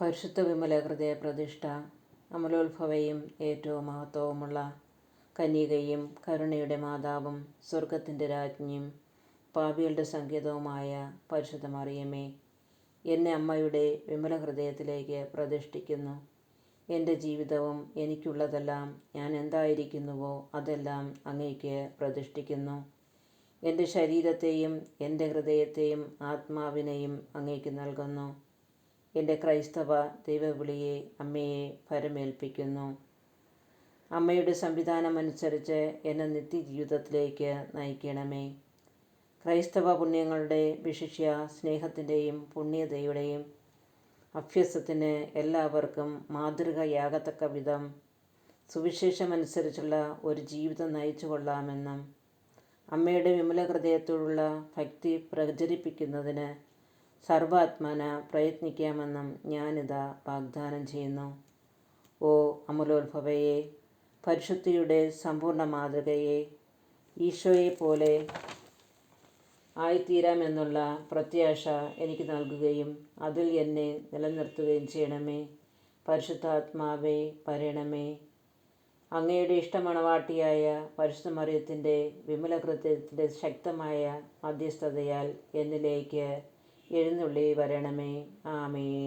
പരിശുദ്ധ വിമല ഹൃദയ പ്രതിഷ്ഠ അമലോത്ഭവയും ഏറ്റവും മഹത്വവുമുള്ള കന്യകയും കരുണയുടെ മാതാവും സ്വർഗത്തിന്റെ രാജ്ഞിയും പാപികളുടെ സംഗീതവുമായ പരിശുദ്ധ മറിയമേ എന്നെ അമ്മയുടെ വിമല ഹൃദയത്തിലേക്ക് പ്രതിഷ്ഠിക്കുന്നു. എന്റെ ജീവിതവും എനിക്കുള്ളതെല്ലാം ഞാൻ എന്തായിരിക്കുന്നുവോ അതെല്ലാം അങ്ങേക്ക് പ്രതിഷ്ഠിക്കുന്നു. എന്റെ ശരീരത്തെയും എന്റെ ഹൃദയത്തെയും ആത്മാവിനെയും അങ്ങേക്ക് നൽകുന്നു. എന്റെ ക്രൈസ്തവ ദൈവവിളിയെ അമ്മയെ ഫരമേൽപ്പിക്കുന്നു അമ്മയുടെ സംവിധാനമനുസരിച്ച് എന്നെ നിത്യജീവിതത്തിലേക്ക് നയിക്കണമേ. ക്രൈസ്തവ പുണ്യങ്ങളുടെ വിശിഷ്യ സ്നേഹത്തിന്റെയും പുണ്യതയുടെയും അഭ്യസത്തിന് എല്ലാവർക്കും മാതൃകയാകത്തക്ക വിധം സുവിശേഷമനുസരിച്ചുള്ള ഒരു ജീവിതം നയിച്ചു കൊള്ളാമെന്നും അമ്മയുടെ വിമല ഹൃദയത്തോടുള്ള ഭക്തി പ്രചരിപ്പിക്കുന്നതിന് സർവാത്മന പ്രയത്നിക്കാമെന്നും ഞാനിതാ വാഗ്ദാനം ചെയ്യുന്നു. ഓ അമലോത്ഭവയെ പരിശുദ്ധിയുടെ സമ്പൂർണ മാതൃകയെ ഈശോയെ പോലെ ആയിത്തീരാമെന്നുള്ള പ്രത്യാശ എനിക്ക് നൽകുകയും അതിൽ എന്നെ നിലനിർത്തുകയും ചെയ്യണമേ. പരിശുദ്ധാത്മാവേ പരയണമേ അങ്ങയുടെ ഇഷ്ടമണവാട്ടിയായ പരിശുദ്ധ മറിയത്തിന്റെ വിമല കൃത്യത്തിന്റെ ശക്തമായ മധ്യസ്ഥതയാൽ എന്നിലേക്ക് എഴുന്നള്ളി വരണമേ. ആമേൻ.